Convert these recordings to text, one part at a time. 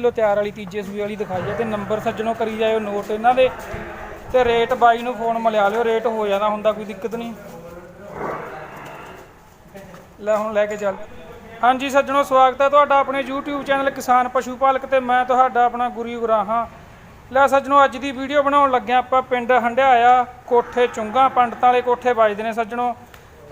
Kilo ਤਿਆਰ ਵਾਲੀ, ਤੀਜੇ ਸੂਏ ਵਾਲੀ ਦਿਖਾਈ ਹੈ ਤੇ ਨੰਬਰ ਸੱਜਣੋ ਕਰੀ ਜਾਇਓ ਨੋਟ ਇਹਨਾਂ ਦੇ ਤੇ ਰੇਟ ਬਾਈ ਨੂੰ ਫੋਨ ਮਿਲਿਆ ਲਿਓ, ਰੇਟ ਹੋ ਜਾਣਾ ਹੁੰਦਾ ਕੋਈ ਦਿੱਕਤ ਨਹੀਂ। ਲੈ ਹੁਣ ਲੈ ਕੇ ਚੱਲ। ਹਾਂਜੀ ਸੱਜਣੋ, ਸਵਾਗਤ ਹੈ ਤੁਹਾਡਾ ਆਪਣੇ YouTube ਚੈਨਲ ਕਿਸਾਨ ਪਸ਼ੂ ਪਾਲਕ ਤੇ ਮੈਂ ਤੁਹਾਡਾ ਆਪਣਾ ਗੁਰੀ ਗੁਰਾਹਾਂ। ਲੈ ਸੱਜਣੋ, ਅੱਜ ਦੀ ਵੀਡੀਓ ਬਣਾਉਣ ਲੱਗਿਆ ਆਪਾਂ ਪਿੰਡ ਹੰਡਿਆਇਆ, ਕੋਠੇ ਚੁੰਗਾ, ਪੰਡਤਾਂ ਵਾਲੇ ਕੋਠੇ ਵੱਜਦੇ ਨੇ ਸੱਜਣੋ।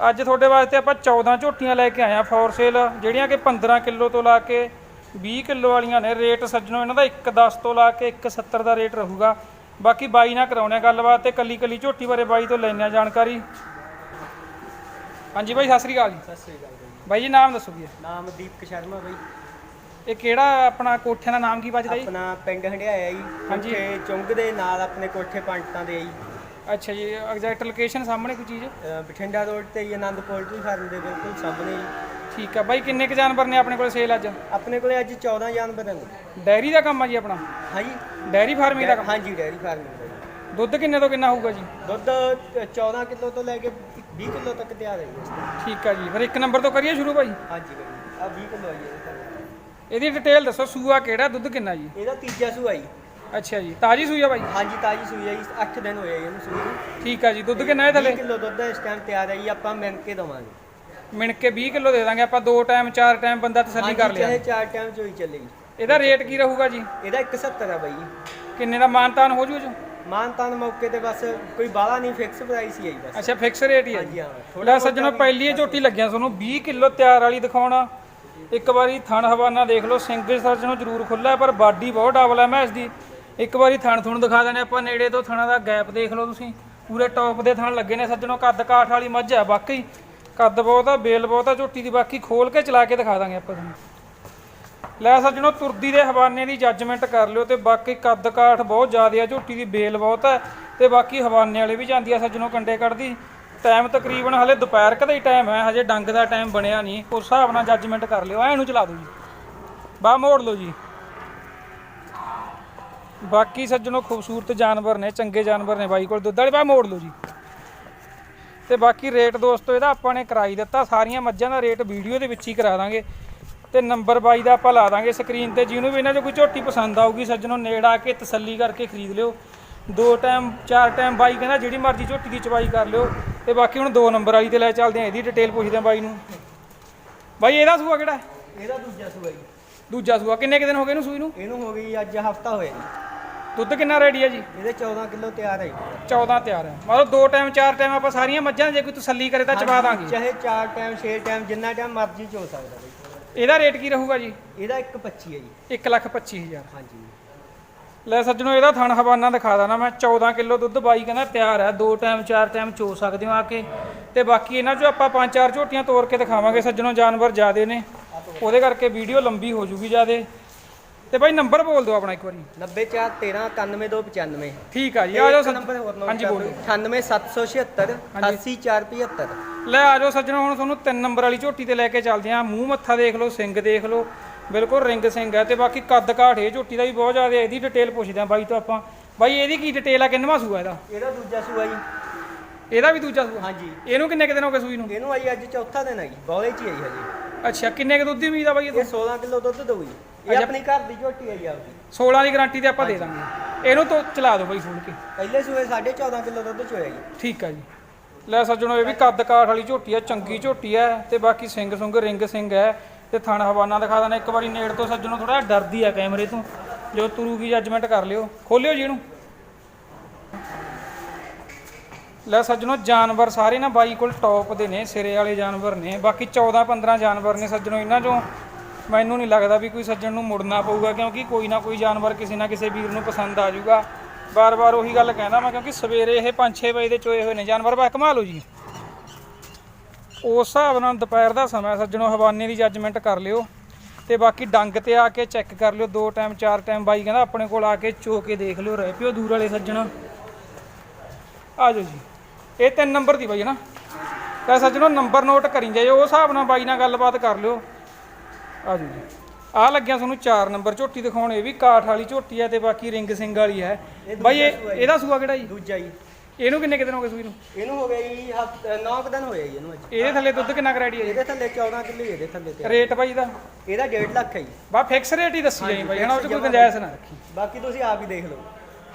ਅੱਜ ਤੁਹਾਡੇ ਵਾਸਤੇ ਆਪਾਂ 14 ਝੋਟੀਆਂ ਲੈ ਕੇ ਆਏ ਆ ਫੋਰ ਸੇਲ, ਜਿਹੜੀਆਂ ਕਿ 15 ਕਿਲੋ ਤੋਂ ਲਾ ਕੇ 20 ਕਿਲੋ ਵਾਲੀਆਂ ਨੇ ਰੇਟ ਸੱਜਣੋ ਇਹਨਾਂ ਦਾ 1.10 ਤੋਂ ਲਾ ਕੇ 1.70 ਦਾ ਰੇਟ ਰਹੂਗਾ। ਬਾਕੀ ਬਾਈ ਨਾਲ ਕਰਾਉਣੇ ਗੱਲਬਾਤ ਤੇ ਕੱਲੀ ਕੱਲੀ ਝੋਟੀ ਬਾਰੇ ਬਾਈ ਤੋਂ ਲੈਣੇ ਆ ਜਾਣਕਾਰੀ। ਹਾਂਜੀ ਬਾਈ ਸਤਿ ਸ੍ਰੀ ਅਕਾਲ ਜੀ। ਸਤਿ ਸ੍ਰੀ ਅਕਾਲ ਬਾਈ ਜੀ। ਨਾਮ ਦੱਸੋ ਹੈ ਨਾਮ ਦੀਪਕ ਸ਼ਰਮਾ ਬਾਈ। ਇਹ ਕਿਹੜਾ ਆਪਣਾ ਕੋਠਿਆਂ ਦਾ ਨਾਮ ਕੀ ਵੱਜਦਾ ਜੀ? ਆਪਣਾ ਪਿੰਡ ਹੰਡਿਆਇਆ ਜੀ। ਹਾਂਜੀ। ਚੁੰਗ ਦੇ ਨਾਲ ਆਪਣੇ ਕੋਠੇ ਪੰਡਤਾਂ ਦੇ ਜੀ। ਅੱਛਾ ਜੀ ਐਗਜ਼ੈਕਟ ਲੋਕੇਸ਼ਨ ਸਾਹਮਣੇ ਕੋਈ ਚੀਜ਼? ਬਠਿੰਡਾ ਰੋਡ ਤੇ ਜੀ ਆਨੰਦ ਪੋਲਟਰੀ ਫਾਰਮ ਦੇ ਬਿਲਕੁਲ ਸਾਹਮਣੇ ਜੀ। ਠੀਕ ਆ। ਬਾਈ ਕਿੰਨੇ ਕ ਜਾਨਵਰ ਨੇ ਆਪਣੇ ਕੋਲ ਸੇਲ ਅੱਜ? ਆਪਣੇ ਕੋਲੇ ਅੱਜ 14 ਜਾਨਵਰ ਨੇ ਡੈਰੀ ਦਾ ਕੰਮ ਆ ਜੀ ਆਪਣਾ? ਹਾਂਜੀ। ਡੈਰੀ ਫਾਰਮਿੰਗ ਦਾ ਕੰਮ? ਹਾਂਜੀ ਡੈਰੀ ਫਾਰਮ ਦਾ ਜੀ। ਦੁੱਧ ਕਿੰਨੇ ਤੋਂ ਕਿੰਨਾ ਹੋਊਗਾ ਜੀ? ਦੁੱਧ ਅ, 14 ਕਿਲੋ ਤੋਂ ਲੈ ਕੇ 20 ਕਿਲੋ ਤੱਕ ਤਿਆਰ ਹੈ ਜੀ। ਠੀਕ ਆ ਜੀ। ਫਿਰ ਇੱਕ ਨੰਬਰ ਤੋਂ ਕਰੀਏ ਸ਼ੁਰੂ ਭਾਈ ਹਾਂਜੀ ਬਾਈ ਆ 20 ਕਿਲੋ ਆਈ ਹੈ ਇਹਦੇ ਡਿਟੇਲ ਦੱਸੋ ਸੂਆ ਕਿਹੜਾ ਦੁੱਧ ਕਿੰਨਾ ਜੀ? ਇਹਦਾ ਤੀਜਾ ਸੂਆ ਜੀ। ਅੱਛਾ ਜੀ। ਤਾਜੀ ਸੂਈ ਆ ਭਾਈ ਹਾਂਜੀ ਤਾਜੀ ਸੂਈ ਹੈ ਜੀ। 8 ਦਿਨ ਹੋਏ ਆ ਜੀ ਇਹਨੂੰ ਸੂਈ ਨੂੰ। ਠੀਕ ਆ ਜੀ। ਦੁੱਧ ਕਿੰਨਾ ਹੈ ਥੱਲੇ 20 ਕਿਲੋ ਦੁੱਧ ਇਸ ਟਾਈਮ ਤਿਆਰ ਹੈ ਜੀ ਆਪਾਂ ਮਿਣ ਕੇ ਦਵਾਂਗੇ। ਮਿਣ ਕੇ 20 ਕਿਲੋ ਦੇ ਦਾਂਗੇ ਆਪਾਂ ਦੋ ਟਾਈਮ ਚਾਰ ਟਾਈਮ ਬੰਦਾ ਤਸੱਲੀ ਕਰ ਲਿਆ ਚਾਹੇ ਚਾਰ ਟਾਈਮ ਚੋਈ ਚੱਲੇ ਜੀ ਇਹਦਾ ਰੇਟ ਕੀ ਰਹੂਗਾ ਜੀ? ਇਹਦਾ 170 ਹੈ ਬਾਈ ਕਿੰਨੇ ਦਾ ਮਾਨਤਾਨ ਹੋ ਜੂ ਜੀ ਮਾਨ ਤਾਨ ਮੌਕੇ ਤੇ ਬਸ ਕੋਈ ਬਾਲਾ ਨਹੀਂ ਫਿਕਸ ਪ੍ਰਾਈਸ ਹੀ ਹੈ ਜੀ ਬਸ। ਅੱਛਾ ਫਿਕਸ ਰੇਟ ਹੀ ਹੈ ਹਾਂਜੀ ਹਾਂ ਥੋੜਾ ਸੱਜਣੋ ਪਹਿਲੀ ਝੋਟੀ ਲੱਗਿਆ ਤੁਹਾਨੂੰ 20 ਕਿਲੋ ਤਿਆਰ ਵਾਲੀ ਦਿਖਾਉਣਾ। ਇੱਕ ਵਾਰੀ ਥਣ ਹਵਾਨਾ ਦੇਖ ਲਓ ਸਿੰਘ ਸੱਜਣੋ ਜ਼ਰੂਰ ਖੁੱਲਾ ਪਰ ਬਾਡੀ ਬਹੁਤ ਡਬਲ ਹੈ ਮੈਸ ਦੀ। ਇੱਕ ਵਾਰੀ ਥਣ ਥੁਣ ਦਿਖਾ ਦੇਣੇ ਆਪਾਂ ਨੇੜੇ ਤੋਂ ਥਣਾ ਦਾ ਗੈਪ ਦੇਖ ਲਓ ਤੁਸੀਂ। ਪੂਰੇ ਟੌਪ ਦੇ ਥਣ ਲੱਗੇ ਨੇ ਸੱਜਣੋ ਕੱਦ ਕਾਠ ਵਾਲੀ ਮੱਝ ਹੈ ਵਾਕਈ ਕੱਦ ਬਹੁਤ ਆ, ਬੇਲ ਬਹੁਤ ਆ, ਝੋਟੀ ਦੀ ਬਾਕੀ ਖੋਲ ਕੇ ਚਲਾ ਕੇ ਦਿਖਾ ਦਾਂਗੇ ਆਪਾਂ ਤੁਹਾਨੂੰ। ਲੈ ਸੱਜਣੋ, ਤੁਰਦੀ ਦੇ ਹਵਾਨੇ ਦੀ ਜੱਜਮੈਂਟ ਕਰ ਲਿਓ ਤੇ ਬਾਕੀ ਕੱਦ ਕਾਠ ਬਹੁਤ ਜ਼ਿਆਦਾ ਆ, ਝੋਟੀ ਦੀ ਬੇਲ ਬਹੁਤ ਹੈ ਤੇ ਬਾਕੀ ਹਵਾਨੇ ਵਾਲੇ ਵੀ ਜਾਂਦੀ ਆ ਸੱਜਣੋ ਕੰਡੇ ਕੱਢਦੀ। ਟਾਈਮ ਤਕਰੀਬਨ ਹਲੇ ਦੁਪਹਿਰ ਕਦਾ ਹੀ ਟਾਈਮ ਹੈ, ਹਜੇ ਡੰਗ ਦਾ ਟਾਈਮ ਬਣਿਆ ਨਹੀਂ। ਉਸ ਹਿਸਾਬ ਨਾਲ ਜੱਜਮੈਂਟ ਕਰ ਲਿਓ, ਐ ਨੂੰ ਚਲਾ ਦਿਓ ਜੀ। ਬਾ ਮੋੜ ਲਓ ਜੀ। ਬਾਕੀ ਸੱਜਣੋ, ਖੂਬਸੂਰਤ ਜਾਨਵਰ ਨੇ, ਚੰਗੇ ਜਾਨਵਰ ਨੇ ਬਾਈ ਕੋਲ ਦੁੱਧ ਵਾਲੇ ਬਾ ਮੋੜ ਲਓ ਜੀ। ਤੇ ਬਾਕੀ ਰੇਟ ਦੋਸਤੋ ਇਹਦਾ ਆਪਾਂ ਨੇ ਕਰਾਈ ਦਿੱਤਾ। ਸਾਰੀਆਂ ਮੱਝਾਂ ਦਾ ਰੇਟ ਵੀਡੀਓ ਦੇ ਵਿੱਚ ਹੀ ਕਰਾ ਦਾਂਗੇ। ਤੇ ਨੰਬਰ ਬਾਈ ਦਾ ਆਪਾਂ ਲਾ ਦਾਂਗੇ ਸਕਰੀਨ ਤੇ। ਜਿਹਨੂੰ ਵੀ ਇਹਨਾਂ 'ਚੋਂ ਕੋਈ ਝੋਟੀ ਪਸੰਦ ਆਊਗੀ ਸੱਜਣੋ ਨੇੜ ਆ ਕੇ ਤਸੱਲੀ ਕਰਕੇ ਖਰੀਦ ਲਿਓ। ਦੋ ਟਾਈਮ ਚਾਰ ਟਾਈਮ ਬਾਈ ਕਹਿੰਦਾ ਜਿਹੜੀ ਮਰਜ਼ੀ ਝੋਟੀ ਦੀ ਚਵਾਈ ਕਰ ਲਿਓ। ਤੇ ਬਾਕੀ ਹੁਣ ਦੋ ਨੰਬਰ ਵਾਲੀ ਤੇ ਲੈ ਚੱਲਦੇ ਆ ਇਹਦੀ ਡਿਟੇਲ ਪੁੱਛਦੇ ਆ ਬਾਈ ਨੂੰ। ਬਾਈ ਇਹਦਾ ਸੂਆ ਕਿਹੜਾ? ਇਹਦਾ ਦੂਜਾ ਸੂਆ ਜੀ। ਦੂਜਾ ਸੂਆ। ਕਿੰਨੇ ਕੁ ਦਿਨ ਹੋ ਗਏ ਇਹਨੂੰ ਸੂਈ ਨੂੰ? ਇਹਨੂੰ ਹੋ ਗਈ ਅੱਜ ਹਫਤਾ ਹੋਇਆ ਜੀ। ਦੁੱਧ ਕਿੰਨਾ ਰੈਡੀ ਹੈ ਜੀ? ਇਹਦੇ 14 ਕਿਲੋ ਤਿਆਰ ਹੈ ਜੀ। 14 ਤਿਆਰ ਹੈ ਮਤਲਬ ਦੋ ਟਾਈਮ ਚਾਰ ਟਾਈਮ ਆਪਾਂ ਸਾਰੀਆਂ ਮੱਝਾਂ ਜੇ ਕੋਈ ਤਸੱਲੀ ਕਰੇ ਤਾਂ ਚਵਾ ਦਾਂਗੇ। ਚਾਹੇ 4 ਟਾਈਮ 6 ਟਾਈਮ ਜਿੰਨਾ ਟਾਈਮ ਮਰਜ਼ੀ ਚੋ ਸਕਦਾ ਬਈ। ਇਹਦਾ ਰੇਟ ਕੀ ਰਹੂਗਾ ਜੀ? ਇਹਦਾ 125 ਹੈ ਜੀ। 1 ਲੱਖ 25000 ਹਾਂਜੀ। ਲੈ ਸੱਜਣੋ ਇਹਦਾ ਥਣ ਹਵਾਨਾ ਦਿਖਾ ਦਾਂ ਮੈਂ। 14 ਕਿਲੋ ਦੁੱਧ ਬਾਈ ਕਹਿੰਦਾ ਤਿਆਰ ਹੈ ਦੋ ਟਾਈਮ ਚਾਰ ਟਾਈਮ ਚੋ ਸਕਦੇ ਹੋ ਆ ਕੇ। ਤੇ ਬਾਕੀ ਇਹਨਾਂ ਚੋਂ ਆਪਾਂ ਪੰਜ ਚਾਰ ਝੋਟੀਆਂ ਤੋੜ ਕੇ ਦਿਖਾਵਾਂਗੇ। ਸੱਜਣੋ ਜਾਨਵਰ ਜ਼ਿਆਦੇ ਨੇ। ਉਹਦੇ ਕਰਕੇ ਵੀਡੀਓ ਲੰਬੀ ਹੋ ਜੂਗੀ ਜ਼ਿਆਦੇ। ਤੇ ਬਾਈ ਨੰਬਰ ਬੋਲ ਦਿਓ ਆਪਣਾ ਇੱਕ ਵਾਰੀ। 9413 ਠੀਕ ਆ ਜੀ ਆ ਜਾਓ ਨੰਬਰ ਹੋਰ ਨੋਟ ਹਾਂਜੀ ਬੋਲੋ ਲਓ 98776 88475 ਲੈ ਆ ਜਾਓ ਸੱਜਣੋ ਹੁਣ ਤੁਹਾਨੂੰ ਤਿੰਨ ਨੰਬਰ ਵਾਲੀ ਝੋਟੀ ਤੇ ਲੈ ਕੇ ਚੱਲਦੇ ਆਂ ਮੂੰਹ ਮੱਥਾ ਦੇਖ ਲਓ ਸਿੰਘ ਦੇਖ ਲਓ। ਬਿਲਕੁਲ ਰਿੰਗ ਸਿੰਘ ਹੈ ਤੇ ਬਾਕੀ ਕੱਦ ਕਾਠ ਇਹ ਝੋਟੀ ਦਾ ਵੀ ਬਹੁਤ ਜ਼ਿਆਦਾ। ਇਹਦੀ ਡਿਟੇਲ ਪੁੱਛਦੇ ਆਂ ਬਾਈ ਤੋਂ ਆਪਾਂ। ਬਾਈ ਇਹਦੀ ਕੀ ਡਿਟੇਲ ਆ? ਕਿੰਨਵਾਂ ਸੂਆ ਇਹਦਾ? ਇਹਦਾ ਦੂਜਾ ਸੂਆ ਜੀ। ਇਹਦਾ ਵੀ ਦੂਜਾ ਸੂਆ? ਹਾਂਜੀ। ਇਹਨੂੰ ਕਿੰਨੇ ਕੁ ਦਿਨ ਹੋ ਗਏ ਸੂਈ ਨੂੰ? ਇਹਨੂੰ ਆਈ ਅੱਜ ਚੌਥਾ ਦਿਨ ਹੈ ਜੀ ਬੌਲੇ ਚ ਹੀ ਆਈ ਹਜੇ। ਅੱਛਾ ਕਿੰਨੇ ਕੁ ਦੁੱਧ ਦੀ ਉਮੀਦ ਆ ਬਾਈ ਇਹ ਇਹ 16 ਕਿਲੋ ਦੁੱਧ ਦਊ ਜੀ। ਇਹ ਆਪਣੀ ਘਰ ਦੀ ਝੋਟੀ ਹੈ ਜੀ ਆਪਦੀ। 16 ਦੀ ਗਾਰੰਟੀ ਤੇ ਆਪਾਂ ਦੇ ਦਾਂਗੇ। ਇਹਨੂੰ ਤੋਂ ਚਲਾ ਦਿਓ ਬਾਈ ਫੋਨ ਕੇ। ਪਹਿਲੇ ਸੂਏ 14.5 ਕਿਲੋ ਦੁੱਧ ਚੋਇਆ ਜੀ। ਠੀਕ ਆ ਜੀ। ਲੈ ਸੱਜਣੋ ਇਹ ਵੀ ਕੱਦ ਕਾਠ ਵਾਲੀ ਝੋਟੀ ਆ ਚੰਗੀ ਝੋਟੀ ਆ ਤੇ ਬਾਕੀ ਸਿੰਘ ਸੁੰਗ ਰਿੰਗ ਸਿੰਘ ਹੈ ਤੇ ਥਣ ਹਵਾਨਾ ਦਿਖਾ ਦੇਣਾ ਇੱਕ ਵਾਰੀ ਨੇੜ ਤੋਂ ਸੱਜਣੋ ਥੋੜਾ ਡਰਦੀ ਆ ਕੈਮਰੇ ਤੋਂ। ਜੋ ਤੁਰੂਗੀ ਜੱਜਮੈਂਟ ਕਰ ਲਿਓ। ਖੋਲਿਓ ਜੀ ਇਹਨੂੰ। ਲੈ ਸੱਜਣੋ, ਜਾਨਵਰ ਸਾਰੇ ਨਾ ਬਾਈ ਕੋਲ ਟੌਪ ਦੇ ਨੇ, ਸਿਰੇ ਵਾਲੇ ਜਾਨਵਰ ਨੇ। ਬਾਕੀ 14 15 ਜਾਨਵਰ ਨੇ ਸੱਜਣੋ, ਇਹਨਾਂ ਚੋਂ ਮੈਨੂੰ ਨਹੀਂ ਲੱਗਦਾ ਵੀ ਕੋਈ ਸੱਜਣ ਨੂੰ ਮੁੜਨਾ ਪਊਗਾ, ਕਿਉਂਕਿ ਕੋਈ ਨਾ ਕੋਈ ਜਾਨਵਰ ਕਿਸੇ ਨਾ ਕਿਸੇ ਵੀਰ ਨੂੰ ਪਸੰਦ ਆ ਜਾਊਗਾ। ਬਾਰ-ਬਾਰ ਉਹੀ ਗੱਲ ਕਹਿੰਦਾ ਮੈਂ, ਕਿਉਂਕਿ ਸਵੇਰੇ ਇਹ 5-6 ਵਜੇ ਦੇ ਚੋਏ ਹੋਏ ਨੇ ਜਾਨਵਰ। ਬਾ ਕਮਾ ਲਓ ਜੀ। ਉਸ ਹਿਸਾਬ ਨਾਲ ਦੁਪਹਿਰ ਦਾ ਸਮਾਂ ਸੱਜਣੋ, ਹਵਾਨੇ ਦੀ ਜੱਜਮੈਂਟ ਕਰ ਲਿਓ। ਤੇ ਬਾਕੀ ਡੰਗ ਤੇ ਆ ਕੇ ਚੈੱਕ ਕਰ ਲਿਓ, ਦੋ ਟਾਈਮ ਚਾਰ ਟਾਈਮ ਬਾਈ ਕਹਿੰਦਾ ਆਪਣੇ ਕੋਲ ਆ ਕੇ ਚੋ ਕੇ ਦੇਖ ਲਿਓ, ਰਹਿ ਪਿਓ ਦੂਰ ਵਾਲੇ ਸੱਜਣ। ਆ ਜਾਓ ਜੀ। ਇਹ ਤਿੰਨ ਨੰਬਰ ਦੀ ਬਾਈ ਨਾ? ਤਾਂ ਸੱਜਣੋ ਨੰਬਰ ਨੋਟ ਕਰੀ ਜਾਇਓ ਉਸ ਹਿਸਾਬ ਨਾਲ ਬਾਈ ਨਾਲ ਗੱਲਬਾਤ ਕਰ ਲਿਓ। ਆ ਜੀ। ਆ ਲੱਗਿਆ ਤੁਹਾਨੂੰ 4 ਨੰਬਰ ਝੋਟੀ ਦਿਖਾਉਣ ਇਹ ਵੀ ਕਾਠ ਵਾਲੀ ਝੋਟੀ ਹੈ ਤੇ ਬਾਕੀ ਰਿੰਗ ਸਿੰਘ ਵਾਲੀ ਹੈ। ਬਾਈ ਇਹ ਇਹਦਾ ਸੂਆ ਕਿਹੜਾ ਜੀ? ਦੂਜਾ ਜੀ। ਇਹਨੂੰ ਕਿੰਨੇ ਕਿਤੇ ਹੋ ਗਏ ਸੂਈ ਨੂੰ? ਇਹਨੂੰ ਹੋ ਗਿਆ ਜੀ 9 ਦਿਨ ਹੋਇਆ ਜੀ ਇਹਨੂੰ ਅੱਜ। ਇਹਦੇ ਥੱਲੇ ਦੁੱਧ ਕਿੰਨਾ ਕਰੈਡੀ ਹੈ ਇਹਦੇ ਥੱਲੇ 14 ਕਿਲੋ ਇਹਦੇ ਥੱਲੇ ਤੇ। ਰੇਟ ਬਾਈ ਦਾ ਇਹਦਾ 1.5 ਲੱਖ ਹੈ ਜੀ। ਬਾ ਫਿਕਸ ਰੇਟ ਹੀ ਦੱਸੀ ਜਾਈ ਬਾਈ ਹਨਾ ਉਹ 'ਚ ਕੋਈ ਗੁੰਜਾਇਸ਼ ਨਾ ਰੱਖੀ। ਬਾਕੀ ਤੁਸੀਂ ਆਪ ਹੀ ਦੇਖ ਲਓ।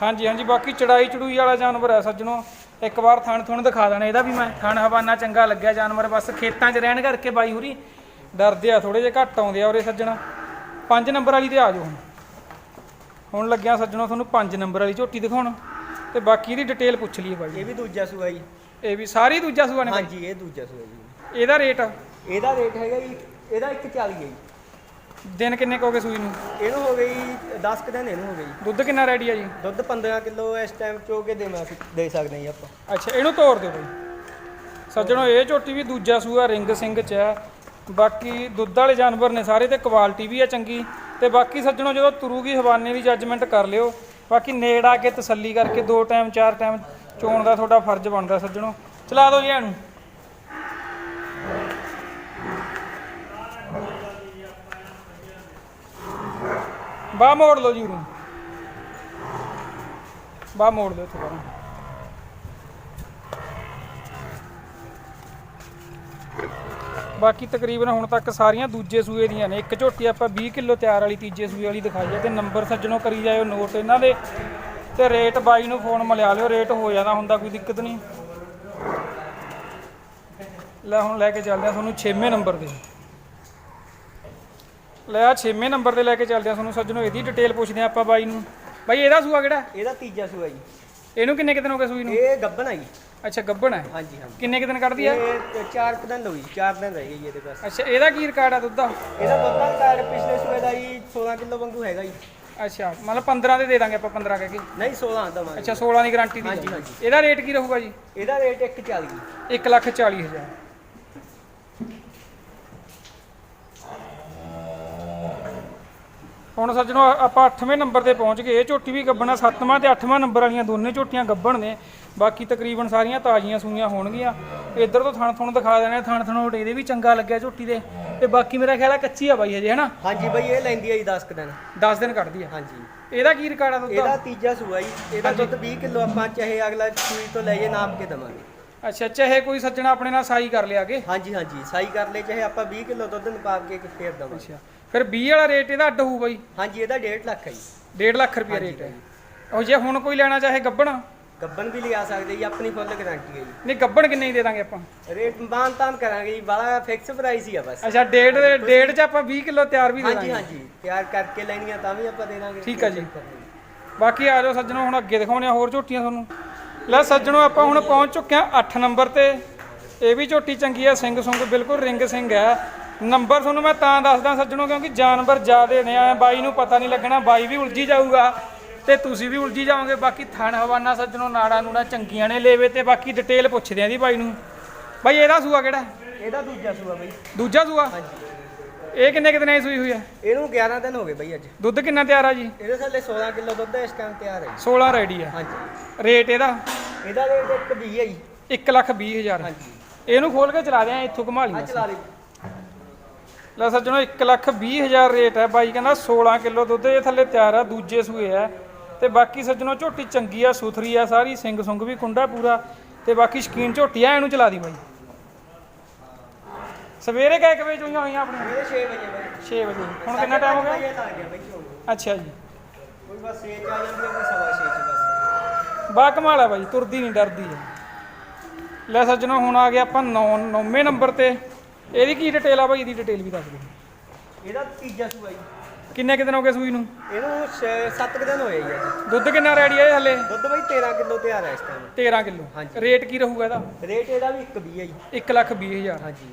ਹਾਂਜੀ ਹਾਂਜੀ ਬਾਕੀ ਚੜਾਈ ਚੜੂਈ ਵਾਲਾ ਜਾਨਵਰ ਹੈ ਸੱਜਣੋ। ਇੱਕ ਵਾਰ ਥਣ ਥੁਣ ਦਿਖਾ ਦੇਣਾ ਇਹਦਾ ਵੀ ਮੈਂ ਥਣ ਹਵਾਨਾ ਚੰਗਾ ਲੱਗਿਆ ਜਾਨਵਰ ਬਸ ਖੇਤਾਂ 'ਚ ਰਹਿਣ ਕਰਕੇ ਬਾਈ ਹੁਰੀ ਡਰਦੇ ਆ ਥੋੜੇ ਜਿਹਾ ਘੱਟ ਆਉਂਦੇ ਆ ਉਰੇ ਸੱਜਣਾ। 5 ਨੰਬਰ ਵਾਲੀ ਤੇ ਆ ਜਾਓ ਹੁਣ। ਹੁਣ ਲੱਗਿਆ ਸੱਜਣੋ ਤੁਹਾਨੂੰ 5 ਨੰਬਰ ਵਾਲੀ ਝੋਟੀ ਦਿਖਾਉਣ। ਤੇ ਬਾਕੀ ਇਹਦੀ ਡਿਟੇਲ ਪੁੱਛ ਲਈਏ ਬਾਈ। ਇਹ ਵੀ ਦੂਜਾ ਸੂਆ ਜੀ। ਇਹ ਵੀ ਸਾਰੀ ਦੂਜਾ ਸੂਆ ਨੇ ਬਾਈ? ਹਾਂਜੀ ਇਹ ਦੂਜਾ ਸੂਆ ਜੀ। ਇਹਦਾ ਰੇਟ ਇਹਦਾ ਰੇਟ ਹੈਗਾ ਜੀ ਇਹਦਾ 140 ਹੈ ਜੀ। ਦਿਨ ਕਿੰਨੇ ਕੁ ਹੋ ਗਏ ਸੂਈ ਨੂੰ? ਇਹਨੂੰ ਹੋ ਗਈ 10 ਕੁ ਦਿਨ ਇਹਨੂੰ ਹੋ ਗਈ। ਦੁੱਧ ਕਿੰਨਾ ਰੈਡੀ ਆ ਜੀ? ਦੁੱਧ 15 ਕਿਲੋ ਇਸ ਟਾਈਮ ਚੋ ਕੇ ਦੇ ਮੈਂ ਦੇ ਸਕਦੇ ਜੀ ਆਪਾਂ। ਅੱਛਾ ਇਹਨੂੰ ਤੋੜ ਦਿਓ ਬਈ। ਸੱਜਣੋ ਇਹ ਝੋਟੀ ਵੀ ਦੂਜਾ ਸੂਆ ਰਿੰਗ ਸਿੰਘ ਚ ਹੈ। ਬਾਕੀ ਦੁੱਧ ਵਾਲੇ ਜਾਨਵਰ ਨੇ ਸਾਰੇ ਤੇ ਕੁਆਲਿਟੀ ਵੀ ਹੈ ਚੰਗੀ। ਤੇ ਬਾਕੀ ਸੱਜਣੋ ਜਦੋਂ ਤੁਰੂਗੀ ਹਵਾਨੇ ਦੀ ਜੱਜਮੈਂਟ ਕਰ ਲਿਓ। ਬਾਕੀ ਨੇੜ ਆ ਕੇ ਤਸੱਲੀ ਕਰਕੇ ਦੋ ਟਾਈਮ ਚਾਰ ਟਾਈਮ ਚੋਣ ਦਾ ਤੁਹਾਡਾ ਫਰਜ਼ ਬਣਦਾ ਸੱਜਣੋ। ਚਲਾ ਦਿਓ ਜੀ ਇਹਨੂੰ। ਬਾਹ ਮੋੜ ਲਓ ਜੀ ਉਹਨੂੰ ਬਾਹ ਮੋੜ ਲਓ ਇੱਥੇ ਬਾਹਰੋਂ। ਬਾਕੀ ਤਕਰੀਬਨ ਹੁਣ ਤੱਕ ਸਾਰੀਆਂ ਦੂਜੇ ਸੂਏ ਦੀਆਂ ਨੇ। ਇੱਕ ਝੋਟੀ ਆਪਾਂ 20 ਕਿਲੋ ਤਿਆਰ ਵਾਲੀ, ਤੀਜੇ ਸੂਏ ਵਾਲੀ ਦਿਖਾਈ ਹੈ ਤੇ ਨੰਬਰ ਸੱਜਣੋਂ ਕਰੀ ਜਾਇਓ ਨੋਟ ਇਹਨਾਂ ਦੇ। ਤੇ ਰੇਟ ਬਾਈ ਨੂੰ ਫੋਨ ਮਿਲਾ ਲਿਓ ਰੇਟ ਹੋ ਜਾਂਦਾ, ਹੁੰਦਾ ਕੋਈ ਦਿੱਕਤ ਨਹੀਂ। ਲੈ ਹੁਣ ਲੈ ਕੇ ਚੱਲਦੇ ਆ ਤੁਹਾਨੂੰ 6ਵੇਂ ਨੰਬਰ ਤੇ। ਲੈ ਆ 6ਵੇਂ ਨੰਬਰ ਤੇ ਲੈ ਕੇ ਚੱਲਦੇ ਆ ਤੁਹਾਨੂੰ ਸੱਜਣੋ ਇਹਦੀ ਡਿਟੇਲ ਪੁੱਛਦੇ ਆ ਆਪਾਂ ਬਾਈ ਨੂੰ। ਬਾਈ ਇਹਦਾ ਸੂਆ ਕਿਹੜਾ? ਇਹਦਾ ਤੀਜਾ ਸੂਆ ਜੀ। ਇਹਨੂੰ ਕਿੰਨੇ ਕੁ ਦਿਨ ਹੋ ਗਏ ਸੂਈ ਨੂੰ? ਇਹ ਗੱਬਨ ਹੈ ਜੀ। ਅੱਛਾ ਗੱਬਣ ਹੈ ਹਾਂਜੀ ਹਾਂਜੀ। ਕਿੰਨੇ ਕੁ ਦਿਨ ਕੱਢਦੀ ਆ? ਇਹ ਚਾਰ ਕੁ ਦਿਨ ਹੋਈ ਚਾਰ ਦਿਨ ਰਹਿ ਗਏ ਜੀ ਇਹਦੇ ਪਾਸ ਅੱਛਾ ਇਹਦਾ ਕੀ ਰਿਕਾਰਡ ਆ ਦੁੱਧ ਦਾ? ਇਹਦਾ ਦੁੱਧ ਦਾ ਕਾਰਡ ਪਿਛਲੇ ਸੂਏ ਦਾ ਜੀ 16 ਕਿਲੋ ਵਾਂਗੂ ਹੈਗਾ ਜੀ। ਅੱਛਾ ਮਤਲਬ 15 ਦੇ ਦੇ ਦਾਂਗੇ ਆਪਾਂ 15 ਕਹਿ ਕੇ। ਨਹੀਂ 16 ਦਵਾਂਗੇ। ਅੱਛਾ 16 ਦੀ ਗਾਰੰਟੀ ਦੀ ਹਾਂਜੀ। ਹਾਂਜੀ। ਇਹਦਾ ਰੇਟ ਕੀ ਰਹੂਗਾ ਜੀ? ਇਹਦਾ ਰੇਟ 140 ਜੀ 1 ਲੱਖ 40 ਹਜ਼ਾਰ। ਹੁਣ ਸੱਜਣੋ ਆਪਾਂ 8ਵੇਂ ਨੰਬਰ ਤੇ ਪਹੁੰਚ ਗਏ ਇਹ ਝੋਟੀ ਵੀ ਗੱਬਣਾ 7ਵਾਂ ਤੇ 8ਵਾਂ ਨੰਬਰ ਵਾਲੀਆਂ ਦੋਨੇ ਝੋਟੀਆਂ ਗੱਬਣ ਨੇ। ਬਾਕੀ ਤਕਰੀਬਨ ਸਾਰੀਆਂ ਤਾਜ਼ੀਆਂ ਸੂਈਆਂ ਹੋਣਗੀਆਂ। ਇੱਧਰ ਤੋਂ ਥਣ ਥਣ ਦਿਖਾ ਦੇਣੇ ਥਣ ਥਣੋਟ ਇਹਦੇ ਵੀ ਚੰਗਾ ਲੱਗਿਆ ਝੋਟੀ ਦੇ। ਤੇ ਬਾਕੀ ਮੇਰਾ ਖਿਆਲ ਆ ਕੱਚੀ ਆ ਬਾਈ ਹਜੇ ਹਨਾ? ਹਾਂਜੀ ਬਈ ਇਹ ਲੈਂਦੀ ਹੈ ਜੀ 10 ਕੁ ਦਿਨ। 10 ਦਿਨ ਕੱਢਦੀ ਆ। ਹਾਂਜੀ। ਇਹਦਾ ਕੀ ਰਿਕਾਰਡ ਆ ਦੁੱਧ? ਇਹਦਾ ਤੀਜਾ ਸੂਆ ਜੀ। ਇਹਦਾ ਦੁੱਧ 20 ਕਿਲੋ ਆਪਾਂ ਚਾਹੇ ਅਗਲਾ ਸੂਈ ਤੋਂ ਲੈ ਜੇ ਨਾਪ ਕੇ ਦਵਾਂਗੇ। ਅੱਛਾ ਚਾਹੇ ਕੋਈ ਸੱਜਣਾ ਆਪਣੇ ਨਾਲ ਸਾਈ ਕਰ ਲਿਆ ਕੇ ਹਾਂਜੀ ਹਾਂਜੀ। ਸਾਈ ਕਰ ਲੈ ਚਾਹੇ ਆਪਾਂ 20 ਕਿਲੋ ਦੁੱਧ ਨਪਾਪ ਕੇ ਫੇਰ ਦਵਾਂਗੇ। ਅੱਛਾ। ਫਿਰ 20 ਵਾਲਾ ਰੇਟ ਇਹਦਾ ਅੱਡ ਹੋਊ ਬਾਈ। ਹਾਂਜੀ ਇਹਦਾ 1.5 ਲੱਖ ਹੈ ਜੀ। 1.5 ਲੱਖ ਰੁਪਏ ਰੇਟ ਹੈ ਉਹ ਜੇ ਹੁਣ ਕੋਈ ਲੈਣਾ ਚਾਹੇ ਗੱਬਣ। ਗੱਬਨ ਵੀ ਲਿਆ ਸਕਦੇ ਜੀ ਆਪਣੀ ਫੁੱਲ ਗਾਰੰਟੀ ਹੈ ਨਹੀਂ ਗੱਬਣ ਕਿੰਨੇ ਦੀ ਦੇ ਦਾਂਗੇ ਆਪਾਂ? ਜੀ ਰੇਟ ਮਾਨ ਤਾਨ ਕਰਾਂਗੇ ਜੀ ਬੜਾ ਫਿਕਸ ਪ੍ਰਾਈਸ ਹੀ ਆ ਬਸ। ਅੱਛਾ ਡੇਢ ਦੇ ਡੇਢ ਚ ਆਪਾਂ 20 ਕਿਲੋ ਤਿਆਰ ਵੀ ਦੇ ਹਾਂਜੀ ਦਾਂਗੇ। ਹਾਂਜੀ ਤਿਆਰ ਕਰਕੇ ਲੈਣੀਆਂ ਤਾਂ ਵੀ ਆਪਾਂ ਦੇ ਦਾਂਗੇ। ਠੀਕ ਆ ਜੀ। ਬਾਕੀ ਆ ਜਾਓ ਸੱਜਣੋ ਹੁਣ ਅੱਗੇ ਦਿਖਾਉਣੇ ਆ ਹੋਰ ਝੋਟੀਆਂ ਤੁਹਾਨੂੰ। ਲੈ ਸੱਜਣੋ ਆਪਾਂ ਹੁਣ ਪਹੁੰਚ ਚੁੱਕੇ ਆ 8 ਨੰਬਰ ਤੇ। ਇਹ ਵੀ ਝੋਟੀ ਚੰਗੀ ਆ ਸਿੰਘ ਸੁੰਗ ਬਿਲਕੁਲ ਰਿੰਗ ਸਿੰਘ ਹੈ ਨੰਬਰ ਤੁਹਾਨੂੰ ਮੈਂ ਤਾਂ ਦੱਸਦਾ ਸੱਜਣੋ ਕਿਉਂਕਿ ਜਾਨਵਰ ਜ਼ਿਆਦੇ ਨੇ। ਆ ਬਾਈ ਨੂੰ ਪਤਾ ਨਹੀਂ ਲੱਗਣਾ ਬਾਈ ਵੀ ਉਲਝੀ ਜਾਊਗਾ ਤੇ ਤੁਸੀਂ ਵੀ ਉਲਝੀ ਜਾਓਗੇ। ਬਾਕੀ ਥਣ ਹਵਾਨਾ ਸੱਜਣੋ ਨਾੜਾ ਨੂੜਾ ਚੰਗੀਆਂ ਨੇ ਲੇਵੇ ਤੇ ਬਾਕੀ ਡਿਟੇਲ ਪੁੱਛਦੇ ਆ ਦੀ ਬਾਈ ਨੂੰ। ਬਾਈ ਇਹਦਾ ਸੂਆ ਕਿਹੜਾ? ਇਹਦਾ ਦੂਜਾ ਸੂਆ ਬਈ। ਦੂਜਾ ਸੂਆ? ਹਾਂਜੀ। ਇਹ ਕਿੰਨੇ ਕੁ ਦਿਨਾਂ ਦੀ ਸੂਈ ਹੋਈ ਹੈ? ਇਹਨੂੰ 11 ਦਿਨ ਹੋ ਗਏ ਬਈ ਅੱਜ। ਦੁੱਧ ਕਿੰਨਾ ਤਿਆਰ ਆ ਜੀ? ਇਹਦੇ ਥੱਲੇ 16 ਕਿਲੋ ਦੁੱਧ ਇਸ ਟਾਈਮ ਤਿਆਰ ਹੈ ਜੀ। 16 ਰੈਡੀ ਆ। ਹਾਂਜੀ। ਰੇਟ ਇਹਦਾ? ਇਹਦਾ ਰੇਟ ਇੱਕ ਵੀ ਹੈ ਜੀ। 1 ਲੱਖ 20 ਹਜ਼ਾਰ। ਹਾਂਜੀ। ਇਹਨੂੰ ਖੋਲ ਕੇ ਚਲਾ ਦਿਆਂ ਇੱਥੋਂ ਘੁਮਾ ਆ ਲਈ ਚਲਾ ਲਈ। ਲੈ ਸੱਜਣੋ 1 ਲੱਖ 20 ਹਜ਼ਾਰ ਰੇਟ ਹੈ ਬਾਈ ਕਹਿੰਦਾ 16 ਕਿਲੋ ਦੁੱਧ ਇਹ ਥੱਲੇ ਤਿਆਰ ਆ ਦੂਜੇ ਸੂਏ ਆ ਤੇ ਬਾਕੀ ਸੱਜਣੋ ਝੋਟੀ ਚੰਗੀ ਆ ਸੁਥਰੀ ਆ ਸਾਰੀ ਸਿੰਘ ਸੁੰਗ ਵੀ ਕੁੰਡਾ ਪੂਰਾ। ਤੇ ਬਾਕੀ ਸ਼ਕੀਨ ਝੋਟੀ ਆ ਇਹਨੂੰ ਚਲਾ ਦੀ ਬਾਈ। ਸਵੇਰੇ ਕੁ ਵਜੇ ਚੋਈਆਂ ਹੋਈਆਂ ਆਪਣੀਆਂ? ਇਹ 6 ਵਜੇ ਬਈ। 6 ਵਜੇ। ਹੁਣ ਕਿੰਨਾ ਟਾਈਮ ਹੋ ਗਿਆ? ਅੱਛਾ ਜੀ। ਕੋਈ ਬਸ 6 ਚ ਆ ਜਾਂਦੀ ਹੈ ਕੋਈ ਸਵਾ 6 ਚ ਬਸ। ਬਾ ਕਮਾਲ ਆ ਬਾਈ ਤੁਰਦੀ ਨਹੀਂ ਡਰਦੀ ਲੈ ਸੱਜਣੋ ਹੁਣ ਆ ਗਿਆ ਆਪਾਂ 9 9ਵੇਂ ਨੰਬਰ ਤੇ। ਇਹਦੀ ਕੀ ਡਿਟੇਲ ਆ ਬਾਈ ਇਹਦੀ ਡਿਟੇਲ ਵੀ ਦੱਸ ਦਿਓ। ਇਹਦਾ ਤੀਜਾ ਸੂਆ ਜੀ। ਕਿੰਨੇ ਕੁ ਦਿਨ ਹੋ ਗਏ ਸੂਈ ਨੂੰ? ਇਹਨੂੰ 7 ਦਿਨ ਹੋਏ ਜੀ। ਅੱਜ ਦੁੱਧ ਕਿੰਨਾ ਰੈਡੀ ਆ ਇਹ ਹਲੇ? ਦੁੱਧ ਬਈ 13 ਕਿਲੋ ਤਿਆਰ ਹੈ ਇਸ ਟਾਈਮ 13 ਕਿਲੋ। ਹਾਂਜੀ। ਰੇਟ ਕੀ ਰਹੂਗਾ ਇਹਦਾ? ਰੇਟ ਇਹਦਾ ਵੀ ਇੱਕ ਵੀ ਹੈ ਜੀ। 1 ਲੱਖ 20 ਹਜ਼ਾਰ। ਹਾਂਜੀ।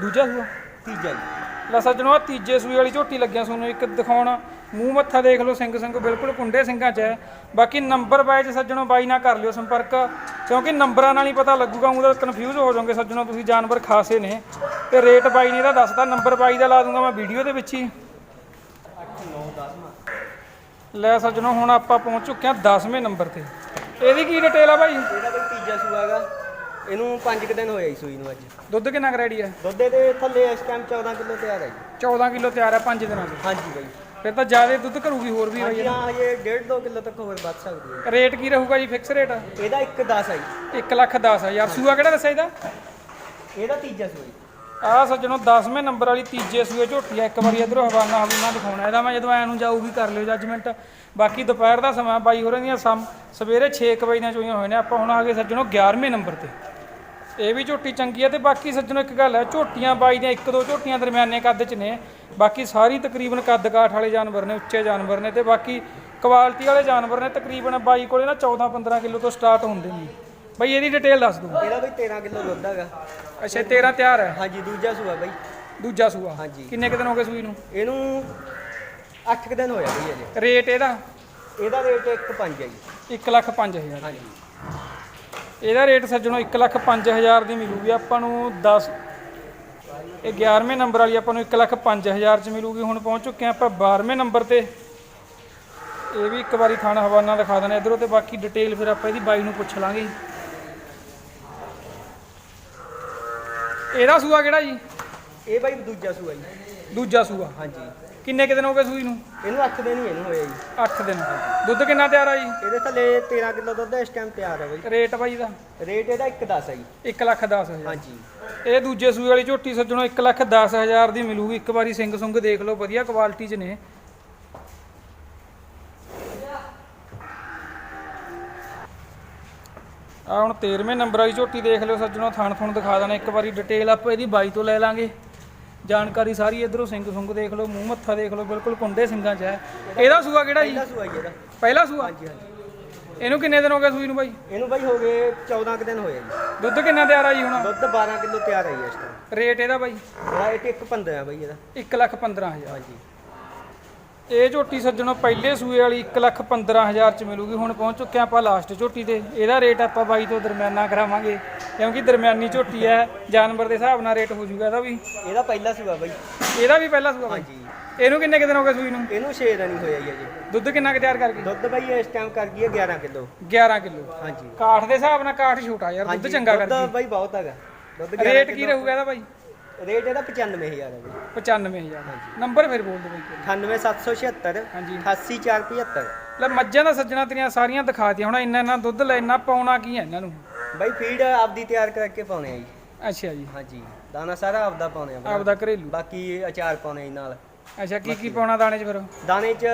ਦੂਜਾ ਸੂਆ? ਤੀਜਾ ਜੀ। ਲੈ ਸੱਜਣੋ ਆਹ ਤੀਜੇ ਸੂਈ ਵਾਲੀ ਝੋਟੀ ਲੱਗਿਆ ਤੁਹਾਨੂੰ ਇੱਕ ਦਿਖਾਉਣ। ਮੂੰਹ ਮੱਥਾ ਦੇਖ ਲਓ ਸਿੰਘ ਸਿੰਘ ਬਿਲਕੁਲ ਕੁੰਡੇ ਸਿੰਘਾਂ 'ਚ ਹੈ। ਬਾਕੀ ਨੰਬਰ ਵਾਈਜ਼ ਸੱਜਣੋ ਬਾਈ ਨਾਲ ਕਰ ਲਿਓ ਸੰਪਰਕ ਕਿਉਂਕਿ ਨੰਬਰਾਂ ਨਾਲ ਹੀ ਪਤਾ ਲੱਗੂਗਾ ਉਹਦਾ ਕਨਫਿਊਜ਼ ਹੋ ਜਾਓਗੇ ਸੱਜਣੋ ਤੁਸੀਂ ਜਾਨਵਰ ਖਾਸੇ ਨੇ। ਤੇ ਰੇਟ ਬਾਈ ਨੇ ਇਹਦਾ ਦੱਸਦਾ ਨੰਬਰ ਬਾਈ ਦਾ ਲਾ ਦੂੰਗਾ ਮੈਂ ਵੀਡੀਓ ਦੇ ਵਿੱਚ ਹੀ। 8 9 10 ਲੈ ਸੱਜਣੋ ਹੁਣ ਆਪਾਂ ਪਹੁੰਚ ਚੁੱਕੇ ਹਾਂ 10ਵੇਂ ਨੰਬਰ ਤੇ। ਇਹਦੀ ਕੀ ਡਿਟੇਲ ਆ ਬਾਈ? ਇਹਦਾ ਬਈ ਤੀਜਾ ਸੂਆ ਹੈਗਾ। ਇਹਨੂੰ 5 ਦਿਨ ਹੋਏ ਜੀ ਸੂਈ ਨੂੰ ਅੱਜ। ਦੁੱਧ ਕਿੰਨਾ ਕੁ ਰੈਡੀ ਹੈ ਦੁੱਧ ਦੇ ਥੱਲੇ ਇਸ ਟਾਈਮ 14 ਕਿਲੋ ਤਿਆਰ ਹੈ ਜੀ। 14 ਕਿਲੋ ਤਿਆਰ ਹੈ 5 ਦਿਨਾਂ 'ਚ। ਹਾਂਜੀ ਬਈ। ਫਿਰ ਤਾਂ ਜ਼ਿਆਦਾ ਦੁੱਧ ਘਰੂਗੀ ਹੋਰ ਵੀ ਹਾਂਜੀ ਬਾਈ ਹਾਂ ਇਹ 1.5 2 ਕਿਲੋ ਤੱਕ ਹੋਰ ਵੱਧ ਸਕਦੀ ਹੈ। ਰੇਟ ਕੀ ਰਹੂਗਾ ਜੀ ਫਿਕਸ ਰੇਟ ਇਹਦਾ 1 10 ਹੈ ਜੀ। 1 ਲੱਖ 10 ਹਜ਼ਾਰ। ਸੂਆ ਕਿਹੜਾ ਦੱਸਿਆ ਇਹਦਾ? ਇਹਦਾ ਤੀਜਾ ਸੂਈ ਆਹ ਸੱਜਣੋ 10ਵੇਂ ਨੰਬਰ ਵਾਲੀ ਤੀਜੇ ਸੂਏ ਝੋਟੀ ਆ। ਇੱਕ ਵਾਰੀ ਇਧਰੋਂ ਹਵਾਨਾ ਹਵਾਨਾ ਦਿਖਾਉਣਾ। ਇਹਦਾ ਮੈਂ ਜਦੋਂ ਐ ਨੂੰ ਜਾਊਗੀ ਕਰ ਲਿਓ ਜੱਜਮੈਂਟ ਬਾਕੀ ਦੁਪਹਿਰ ਦਾ ਸਮਾਂ ਬਾਈ ਹੋਰਾਂ ਦੀਆਂ ਸਮ ਸਵੇਰੇ 6 ਵਜੇ ਦੀਆਂ ਚੋਈਆਂ ਹੋਏ ਨੇ। ਆਪਾਂ ਹੁਣ ਆ ਗਏ ਸੱਜਣੋ 11ਵੇਂ ਨੰਬਰ ਤੇ। ਇਹ ਵੀ ਝੋਟੀ ਚੰਗੀ ਹੈ ਤੇ ਬਾਕੀ ਸੱਜਣੋ ਇੱਕ ਗੱਲ ਹੈ ਝੋਟੀਆਂ ਬਾਈ ਦੀਆਂ ਇੱਕ ਦੋ ਝੋਟੀਆਂ ਦਰਮਿਆਨੇ ਕੱਦ 'ਚ ਨੇ। ਬਾਕੀ ਸਾਰੀ ਤਕਰੀਬਨ ਕੱਦ ਕਾਠ ਵਾਲੇ ਜਾਨਵਰ ਨੇ ਉੱਚੇ ਜਾਨਵਰ ਨੇ ਤੇ ਬਾਕੀ ਕੁਆਲਿਟੀ ਵਾਲੇ ਜਾਨਵਰ ਨੇ ਤਕਰੀਬਨ ਬਾਈ ਕੋਲੇ ਨਾ 14 15 ਕਿਲੋ ਤੋਂ ਸਟਾਰਟ ਹੁੰਦੇ ਨੇ। ਬਾਈ ਇਹਦੀ ਡਿਟੇਲ ਦੱਸ ਦੂੰ ਇਹਦਾ ਬਈ 13 ਕਿਲੋ ਦੁੱਧ ਹੈਗਾ। ਅੱਛਾ 13 ਤਿਆਰ ਹੈ? ਹਾਂਜੀ ਦੂਜਾ ਸੂਆ ਬਈ। ਦੂਜਾ ਸੂਆ? ਹਾਂਜੀ। ਕਿੰਨੇ ਕੁ ਦਿਨ ਹੋ ਗਏ ਸੂਈ ਨੂੰ? ਇਹਨੂੰ 8 ਦਿਨ ਹੋਇਆ ਬਈ ਅਜੇ ਰੇਟ ਇਹਦਾ? ਇਹਦਾ ਰੇਟ 1.5 ਹੈ ਜੀ। 1 ਲੱਖ 5000 ਹਾਂਜੀ। ਇਹਦਾ ਰੇਟ ਸੱਜਣੋ 1 ਲੱਖ 5000 ਦੀ ਮਿਲੂਗੀ। ਆਪਾਂ ਨੂੰ 10 ਇਹ 11ਵੇਂ ਨੰਬਰ ਵਾਲੀ ਆਪਾਂ ਨੂੰ 1 ਲੱਖ 5000 ਚ ਮਿਲੂਗੀ। ਹੁਣ ਪਹੁੰਚ ਚੁੱਕੇ ਆਪਾਂ 12ਵੇਂ ਨੰਬਰ ਤੇ। ਇਹ ਵੀ ਇੱਕ ਵਾਰੀ ਖਾਣਾ ਹਵਾਨਾ ਦਿਖਾ ਦੇਣਾ ਇਧਰੋਂ ਤੇ ਬਾਕੀ ਡਿਟੇਲ ਫਿਰ ਆਪਾਂ ਇਹਦੀ ਬਾਈ ਨੂੰ ਪੁੱਛ ਲਾਂਗੇ ਇਹਦਾ ਸੂਆ ਕਿਹੜਾ ਜੀ? ਇਹ ਬਾਈ ਦੂਜਾ ਸੂਆ ਜੀ। ਦੂਜਾ ਸੂਆ। ਹਾਂਜੀ। ਕਿੰਨੇ ਕੁ ਦਿਨ ਹੋ ਗਏ ਸੂਈ ਨੂੰ? ਇਹਨੂੰ 8 ਦਿਨ ਹੀ ਇਹਨੂੰ ਹੋਇਆ ਜੀ। 8 ਦਿਨ। ਦੁੱਧ ਕਿੰਨਾ ਤਿਆਰ ਆ ਜੀ? ਇਹਦੇ ਥੱਲੇ 13 ਕਿਲੋ ਦੁੱਧ ਇਸ ਟਾਈਮ ਤਿਆਰ ਹੈ ਬਈ। ਰੇਟ ਬਾਈ ਦਾ? ਰੇਟ ਇਹਦਾ 1.10 ਹੈ ਜੀ। 1 ਲੱਖ 10000 ਹਾਂਜੀ। ਇਹ ਦੂਜੇ ਸੂਏ ਵਾਲੀ ਝੋਟੀ ਸੱਜਣੋ 1 ਲੱਖ 10 ਹਜ਼ਾਰ ਦੀ ਮਿਲੂਗੀ। ਇੱਕ ਵਾਰੀ ਸਿੰਘ ਸੁੰਗ ਦੇਖ ਲਓ ਵਧੀਆ ਕੁਆਲਿਟੀ 'ਚ ਨੇ। ਆ ਹੁਣ 13ਵੇਂ ਨੰਬਰ ਵਾਲੀ ਝੋਟੀ ਦੇਖ ਲਿਓ ਸੱਜਣੋ ਥਣ ਥਣ ਦਿਖਾ ਦੇਣਾ। ਇੱਕ ਵਾਰੀ ਡਿਟੇਲ ਆਪਾਂ ਇਹਦੀ ਬਾਈ ਤੋਂ ਲੈ ਲਾਂਗੇ। ਜਾਣਕਾਰੀ ਸਾਰੀ ਇਧਰੋਂ ਸਿੰਘ ਸੁੰਗ ਦੇਖ ਲਓ ਮੂੰਹ ਮੱਥਾ ਦੇਖ ਲਓ ਬਿਲਕੁਲ ਕੁੰਡੇ ਸਿੰਘਾਂ 'ਚ ਹੈ। ਇਹਦਾ ਸੂਆ ਕਿਹੜਾ ਜੀ? ਪਹਿਲਾ ਸੂਆ ਜੀ ਇਹਦਾ। ਪਹਿਲਾ ਸੂਆ? ਹਾਂਜੀ ਹਾਂਜੀ। ਇਹਨੂੰ ਕਿੰਨੇ ਦਿਨ ਹੋ ਗਏ ਸੂਈ ਨੂੰ ਬਾਈ? ਇਹਨੂੰ ਬਾਈ ਹੋ ਗਏ 14 ਕੁ ਦਿਨ ਹੋਏ ਜੀ। ਦੁੱਧ ਕਿੰਨਾ ਤਿਆਰ ਆ ਜੀ ਹੁਣ? ਦੁੱਧ 12 ਕਿਲੋ ਤਿਆਰ ਹੈ ਜੀ ਇਸ ਟਾਈਮ ਰੇਟ ਇਹਦਾ ਬਾਈ? ਇਹਦਾ ਇਹ 1.15 ਹੈ ਬਾਈ ਇਹਦਾ। 1 ਲੱਖ 15 ਹਜ਼ਾਰ। ਹਾਂਜੀ। ਇਹ ਝੋਟੀ ਸੱਜਣੋ ਪਹਿਲੇ ਸੂਏ ਵਾਲੀ 1 ਲੱਖ 15000 ਚ ਮਿਲੂਗੀ ਹੁਣ ਪਹੁੰਚ ਚੁੱਕੇ ਆਪਾਂ ਲਾਸਟ ਝੋਟੀ ਤੇ। ਇਹਦਾ ਰੇਟ ਆਪਾਂ ਬਾਈ ਤੋਂ ਦਰਮਿਆਨਾ ਕਰਾਵਾਂਗੇ ਕਿਉਂਕਿ ਦਰਮਿਆਨੀ ਝੋਟੀ ਹੈ ਜਾਨਵਰ ਦੇ ਹਿਸਾਬ ਨਾਲ ਰੇਟ ਹੋ ਜਾਊਗਾ ਇਹਦਾ ਵੀ। ਇਹਦਾ ਪਹਿਲਾ ਸੂਆ ਬਾਈ। ਇਹਦਾ ਵੀ ਪਹਿਲਾ ਸੂਆ ਬਾਈ? ਇਹਨੂੰ ਕਿੰਨੇ ਕੁ ਦਿਨ ਹੋ ਗਏ ਸੂਈ ਨੂੰ? ਇਹਨੂੰ 6 ਦਿਨ ਹੀ ਹੋਇਆ ਜੀ ਅਜੇ। ਦੁੱਧ ਕਿੰਨਾ ਕੁ ਤਿਆਰ ਕਰ ਗਈ ਦੁੱਧ ਬਾਈ ਇਸ ਟਾਈਮ ਕਰ ਗਈ ਹੈ 11 ਕਿਲੋ। 11 ਕਿਲੋ। ਹਾਂਜੀ। ਕਾਠ ਦੇ ਹਿਸਾਬ ਨਾਲ ਕਾਠ ਛੋਟਾ ਯਾਰ ਦੁੱਧ ਚੰਗਾ ਕਰ ਦੁੱਧ ਬਾਈ ਬਹੁਤ ਹੈਗਾ। ਦੁੱਧ ਗਈ 11 ਰੇਟ ਕੀ ਰਹੂਗਾ ਇਹਦਾ ਬਾਈ? ਰੇਟ ਇਹਦਾ 95000 ਹੈ ਬਾਈ। 95000 ਨੰਬਰ ਫਿਰ ਬੋਲ ਦਿਓ ਬਾਈ 98776 ਹਾਂਜੀ। 88475 ਲੈ ਮੱਝਾਂ ਦਾ ਸੱਜਣਾ ਤੇਰੀਆਂ ਸਾਰੀਆਂ ਦਿਖਾਤੀਆਂ ਹੁਣ ਇੰਨਾ ਇੰਨਾ ਦੁੱਧ ਲੈਣਾ ਪਾਉਣਾ ਕੀ ਹੈ ਇਹਨਾਂ ਨੂੰ? ਬਾਈ ਫੀਡ ਆਪਦੀ ਤਿਆਰ ਕਰਕੇ ਪਾਉਣੇ ਆ ਜੀ। ਅੱਛਾ ਜੀ। ਹਾਂਜੀ ਦਾਣਾ ਸਾਰਾ ਆਪਦਾ ਪਾਉਣੇ ਆ ਬਾਈ। ਆਪਦਾ ਘਰੇਲੂ। ਬਾਕੀ ਅਚਾਰ ਪਾਉਣੇ ਜੀ ਨਾਲ। ਅੱਛਾ ਕੀ ਕੀ ਪਾਉਣਾ ਦਾਣੇ 'ਚ ਫਿਰ? ਦਾਣੇ ਚ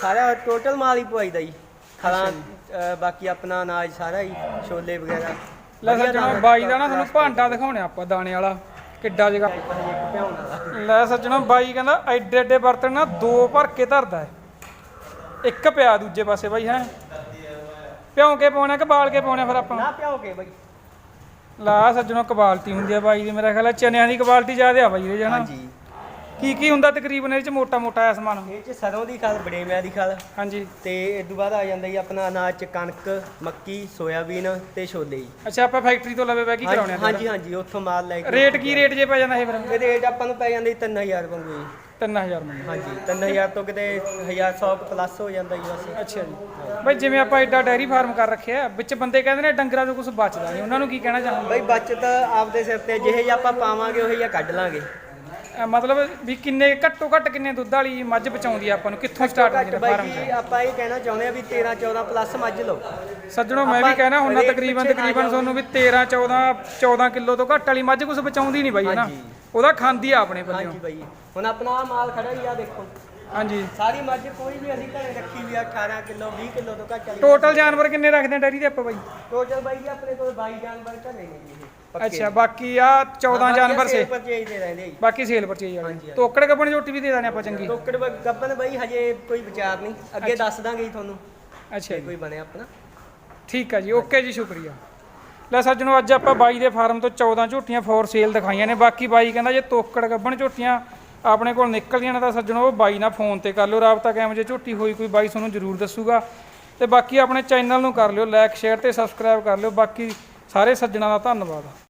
ਸਾਰਾ ਟੋਟਲ ਮਾਲ ਹੀ ਪਵਾਈਦਾ ਜੀ। ਖਲਾਂ ਅ, ਬਾਕੀ ਆਪਣਾ ਅਨਾਜ ਸਾਰਾ ਹੀ ਛੋਲੇ ਵਗੈਰਾ। ਲੈ ਵਧੀਆ ਸੱਜਣਾ ਦਾਣਾ ਬਾਈ ਦਾ ਨਾ ਤੁਹਾਨੂੰ ਭਾਂਡਾ ਦਿਖਾਉਣੇ ਆਪਾਂ ਦਾਣੇ ਵਾਲਾ। ਕਿੱਡਾ ਜਗਾ। ਲੈ ਸੱਜਣਾ ਬਾਈ ਕਹਿੰਦਾ ਐਡੇ ਐਡੇ ਬਰਤਨ ਨਾ ਦੋ ਭਰ ਕੇ ਧਰਦਾ ਹੈ। ਇੱਕ ਪਿਆ ਦੂਜੇ ਪਾਸੇ ਬਾਈ ਹੈ। ਭਿਉਂ ਕੇ ਪਾਉਣਾ ਕਿ ਬਾਲ ਕੇ ਪਾਉਣਾ ਫਿਰ ਆਪਾਂ? ਨਾ ਭਿਓ ਕੇ ਬਾਈ। ਲਾ ਸੱਜਣਾ ਕੁਆਲਿਟੀ ਹੁੰਦੀ ਆ ਬਾਈ ਦੀ ਮੇਰਾ ਖਿਆਲ ਹੈ ਚਨਿਆਂ ਦੀ ਕੁਆਲਿਟੀ ਜ਼ਿਆਦਾ ਆ ਬਾਈ ਇਹਦੇ ਜਣਾ ਹਾਂਜੀ। ਕੀ ਕੀ ਹੁੰਦਾ ਤਕਰੀਬਨ ਇਹ ਚ ਮੋਟਾ ਮੋਟਾ ਆ ਸਮਾਨ? ਇਹ ਚ ਸਰੋਂ ਦੀ ਖਾਲ ਬੜੇਮਿਆਂ ਦੀ ਖਾਲ ਹਾਂਜੀ। ਤੇ ਇਸ ਤੋਂ ਬਾਅਦ ਆ ਜਾਂਦਾ ਜੀ ਆਪਣਾ ਅਨਾਜ ਚ ਕਣਕ ਮੱਕੀ ਸੋਇਆਬੀਨ ਤੇ ਛੋਲੇ ਜੀ। ਅੱਛਾ ਆਪਾਂ ਫੈਕਟਰੀ ਤੋਂ ਲਵੇ ਬੈ ਕੀ ਕਰਾਉਣੇ ਆ ਹਾਂਜੀ ਹਾਂਜੀ ਉੱਥੋਂ ਮਾਲ ਲੈ ਕੇ ਰੇਟ ਕੀ ਰੇਟ ਜੇ ਪੈ ਜਾਂਦਾ ਇਹ ਫਿਰ? ਇਹ ਰੇਟ ਆਪਾਂ ਨੂੰ ਪੈ ਜਾਂਦਾ ਜੀ 3000 ਵਾਂਗੂ ਜੀ। 3000 ਮੰਨ ਹਾਂਜੀ 3000 ਤੋਂ ਕਿਤੇ 1100 ਪਲੱਸ ਹੋ ਜਾਂਦਾ ਜੀ ਬਸ। ਅੱਛਾ ਜੀ। ਬਈ ਜਿਵੇਂ ਆਪਾਂ ਐਡਾ ਡੈਰੀ ਫਾਰਮ ਕਰ ਰੱਖਿਆ ਵਿੱਚ ਬੰਦੇ ਕਹਿੰਦੇ ਨੇ ਡੰਗਰਾਂ ਤੋਂ ਕੁਝ ਬਚਦਾ ਨਹੀਂ ਉਹਨਾਂ ਨੂੰ ਕੀ ਕਹਿਣਾ ਚਾਹੁੰਦੇ ਬਈ ਬਚਤ ਆਪਦੇ ਸਿਰ ਤੇ ਜਿਹੇ ਆਪਾਂ ਪਾਵਾਂਗੇ ਉਹੀ ਜਿਹਾ ਕੱਢ ਲਾਂਗੇ। ਮਤਲਬ ਵੀ ਕਿੰਨੇ ਘੱਟੋ ਘੱਟ ਕਿੰਨੇ ਦੁੱਧ ਵਾਲੀ ਮੱਝ ਬਚਾਉਂਦੀ ਆ ਆਪਾਂ ਨੂੰ? ਕਿੱਥੋਂ ਸਟਾਰਟ ਹੁੰਦੀ ਹੈ ਬਾਈ ਫਾਰਮ ਜੀ ਆਪਾਂ ਇਹ ਕਹਿਣਾ ਚਾਹੁੰਦੇ ਆ ਵੀ 13 14 ਪਲੱਸ ਮੱਝ ਲਓ। ਸੱਜਣੋ ਮੈਂ ਵੀ ਆਪਾਂ ਕਹਿਣਾ ਰੇਟ ਤਕਰੀਬਨ ਪਿੱਛੇ ਨਾ ਤਕਰੀਬਨ ਜਾਓ। ਤੁਹਾਨੂੰ ਵੀ 13 14 14 ਕਿਲੋ ਤੋਂ ਘੱਟ ਵਾਲੀ ਮੱਝ ਕੁਝ ਬਚਾਉਂਦੀ ਨਹੀਂ ਬਾਈ ਹੈ ਨਾ? ਹਾਂਜੀ। ਉਹਦਾ ਖਾਂਦੀ ਆ ਆਪਣੇ ਪੱਲਿਓ ਹਾਂਜੀ ਬਾਈ ਹੁਣ ਆਪਣਾ ਆਹ ਮਾਲ ਖੜਾ ਹੀ ਆ ਦੇਖੋ। ਹਾਂਜੀ। ਸਾਰੀ ਮੱਝ ਕੋਈ ਵੀ ਅਸੀਂ ਘਰੇ ਰੱਖੀ ਵੀ ਆ 18 ਕਿਲੋ 20 ਕਿਲੋ ਤੋਂ ਘੱਟ ਵਾਲੀ ਟੋਟਲ ਜਾਨਵਰ ਕਿੰਨੇ ਰੱਖਦੇ ਆ ਡੈਰੀ ਦੇ ਆਪਾਂ ਬਾਈ? ਟੋਟਲ ਬਾਈ ਜੀ ਆਪਣੇ ਕੋਲ 22 ਜਾਨਵਰ ਘਰੇ ਨੇ ਜੀ ਇਹ। ਅੱਛਾ ਬਾਕੀ ਆ 14 ਜਾਨਵਰ ਸੇ। ਪਰਚੇਜ ਦੇ ਰਹਿੰਦੇ ਜੀ। ਬਾਕੀ ਸੇਲ ਪਰਚੇਜ ਵਾਲੇ। ਤੋਕੜ ਕੱਪਣ ਝੋਟੀ ਵੀ ਦੇ ਦਾਨੇ ਆਪਾਂ ਚੰਗੀ। ਟੋਕੜ ਬ- ਗੱਬਨ ਬਾਈ ਹਜੇ ਕੋਈ ਵਿਚਾਰ ਨਹੀਂ। ਅੱਗੇ ਦੱਸ ਦਾਂਗੇ ਜੀ ਤੁਹਾਨੂੰ ਅੱਛਾ ਕੋਈ ਬਣਿਆ ਆਪਣਾ। ਠੀਕ ਹੈ ਜੀ ਓਕੇ ਜੀ ਸ਼ੁਕਰੀਆ। ਲੈ ਸੱਜਣੋ ਅੱਜ ਆਪਾਂ ਬਾਈ ਦੇ ਫਾਰਮ ਤੋਂ 14 ਝੋਟੀਆਂ ਫੋਰ ਸੇਲ ਦਿਖਾਈਆਂ ਨੇ। ਬਾਕੀ ਬਾਈ ਕਹਿੰਦਾ ਜੇ ਤੋਕੜ ਗੱਬਣ ਝੋਟੀਆਂ ਆਪਣੇ ਕੋਲ ਨਿਕਲਦੀਆਂ ਨੇ ਤਾਂ ਸੱਜਣੋ ਉਹ ਬਾਈ ਨਾਲ ਫੋਨ ਤੇ ਕਰ ਲਿਓ। ਰਾਬਤਾ ਕਿਵੇਂ ਜੇ ਝੋਟੀ ਹੋਈ ਕੋਈ ਬਾਈ ਤੁਹਾਨੂੰ ਜ਼ਰੂਰ ਦੱਸੂਗਾ। ਤੇ ਬਾਕੀ ਆਪਣੇ ਚੈਨਲ ਨੂੰ ਕਰ ਲਿਓ ਲਾਈਕ ਸ਼ੇਅਰ ਤੇ ਸਬਸਕ੍ਰਾਈਬ ਕਰ ਲਿਓ। ਬਾਕੀ ਸਾਰੇ ਸੱਜਣਾ ਦਾ ਧੰਨਵਾਦ।